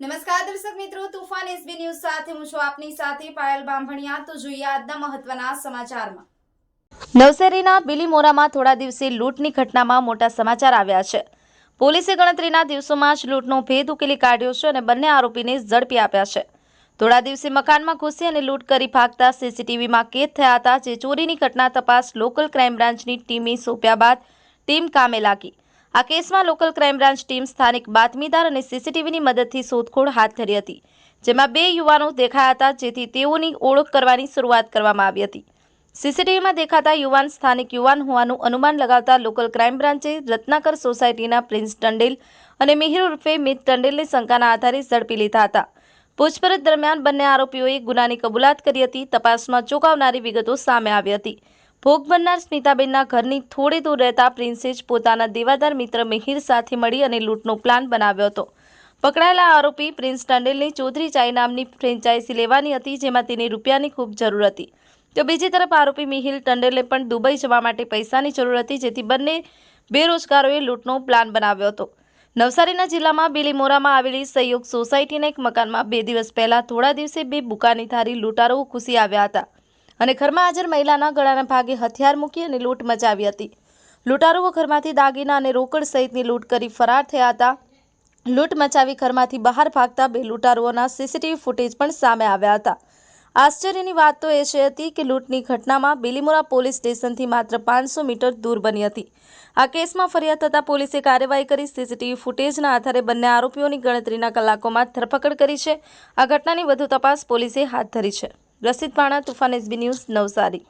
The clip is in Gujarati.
નમસ્કાર દર્શક મિત્રો, તુફાન એસબી ન્યૂઝ સાથે હું છું આપની સાથે પાયલ બાંભણિયા. તો જોઈએ આજના મહત્વના સમાચારમાં. નવસેરીના બિલીમોરામાં થોડા દિવસે લૂંટની ઘટનામાં મોટા સમાચાર આવ્યા છે. પોલીસે ગણતરીના દિવસોમાં જ લૂંટનો ભેદ ઉકેલી કાઢ્યો છે અને બંને આરોપીને ઝડપી આપ્યા છે. થોડા દિવસે મકાનમાં ઘૂસી અને લૂંટ કરી ભાગતા સીસીટીવીમાં કેદ થયા હતા, જે ચોરીની ઘટના તપાસ લોકલ ક્રાઇમ બ્રાન્ચની ટીમે સોંપ્યા બાદ ટીમ કામે લાગી. આ કેસમાં લોકલ ક્રાઇમ બ્રાન્ચ ટીમ સ્થાનિક બાતમીદાર અને સીસીટીવીની મદદથી શોધખોળ હાથ ધરી હતી, જેમાં બે યુવાનો દેખાયા હતા જેથી તેઓની ઓળખ કરવાની શરૂઆત કરવામાં આવી હતી. સીસીટીવીમાં દેખાતા યુવાન સ્થાનિક યુવાન હોવાનું અનુમાન લગાવતા લોકલ ક્રાઇમ બ્રાન્ચે રત્નાકર સોસાયટીના પ્રિન્સ ટંડેલ અને મિહિર ઉર્ફે મિત ટંડેલની શંકાના આધારે ઝડપી લીધા હતા. પૂછપરછ દરમિયાન બંને આરોપીઓએ ગુનાની કબૂલાત કરી હતી, તપાસમાં ચોંકાવનારી વિગતો સામે આવી હતી. ભોગ બનનાર સ્મિતાબેનના ઘરની થોડે દૂર રહેતા પ્રિન્સે જ પોતાના દેવાદાર મિત્ર મિહિર સાથે મળી અને લૂંટનો પ્લાન બનાવ્યો હતો. પકડાયેલા આરોપી પ્રિન્સ ટંડેલની ચૌધરી ચાઈ નામની ફ્રેન્ચાઇઝી લેવાની હતી, જેમાં તેની રૂપિયાની ખૂબ જરૂર હતી. તો બીજી તરફ આરોપી મિહિલ ટંડેલે પણ દુબઈ જવા માટે પૈસાની જરૂર હતી, જેથી બંને બેરોજગારોએ લૂંટનો પ્લાન બનાવ્યો હતો. નવસારીના જિલ્લામાં બિલીમોરામાં આવેલી સહયોગ સોસાયટીના એક મકાનમાં બે દિવસ પહેલા થોડા દિવસે બે બુકાનીધારી લૂંટારો ઘૂસી આવ્યા હતા. અને ઘરમાં હાજર મહિલાના ગળાના ભાગે હથિયાર મૂકી અને લૂંટ મચાવી હતી. લૂંટારુઓ ઘરમાંથી દાગીના અને રોકડ સહિતની લૂંટ કરી ફરાર થયા હતા. લૂંટ મચાવી ઘરમાંથી બહાર ભાગતા બે લૂંટારુઓના સીસીટીવી ફૂટેજ પણ સામે આવ્યા હતા. આશ્ચર્યની વાત તો એ છે હતી કે લૂંટની ઘટનામાં બિલીમોરા પોલીસ સ્ટેશનથી માત્ર પાંચસો મીટર દૂર બની હતી. આ કેસમાં ફરિયાદ થતાં પોલીસે કાર્યવાહી કરી સીસીટીવી ફૂટેજના આધારે બંને આરોપીઓની ગણતરીના કલાકોમાં ધરપકડ કરી છે. આ ઘટનાની વધુ તપાસ પોલીસે હાથ ધરી છે. રસીદ પાણા તુફાન એસબી ન્યૂઝ નવસારી.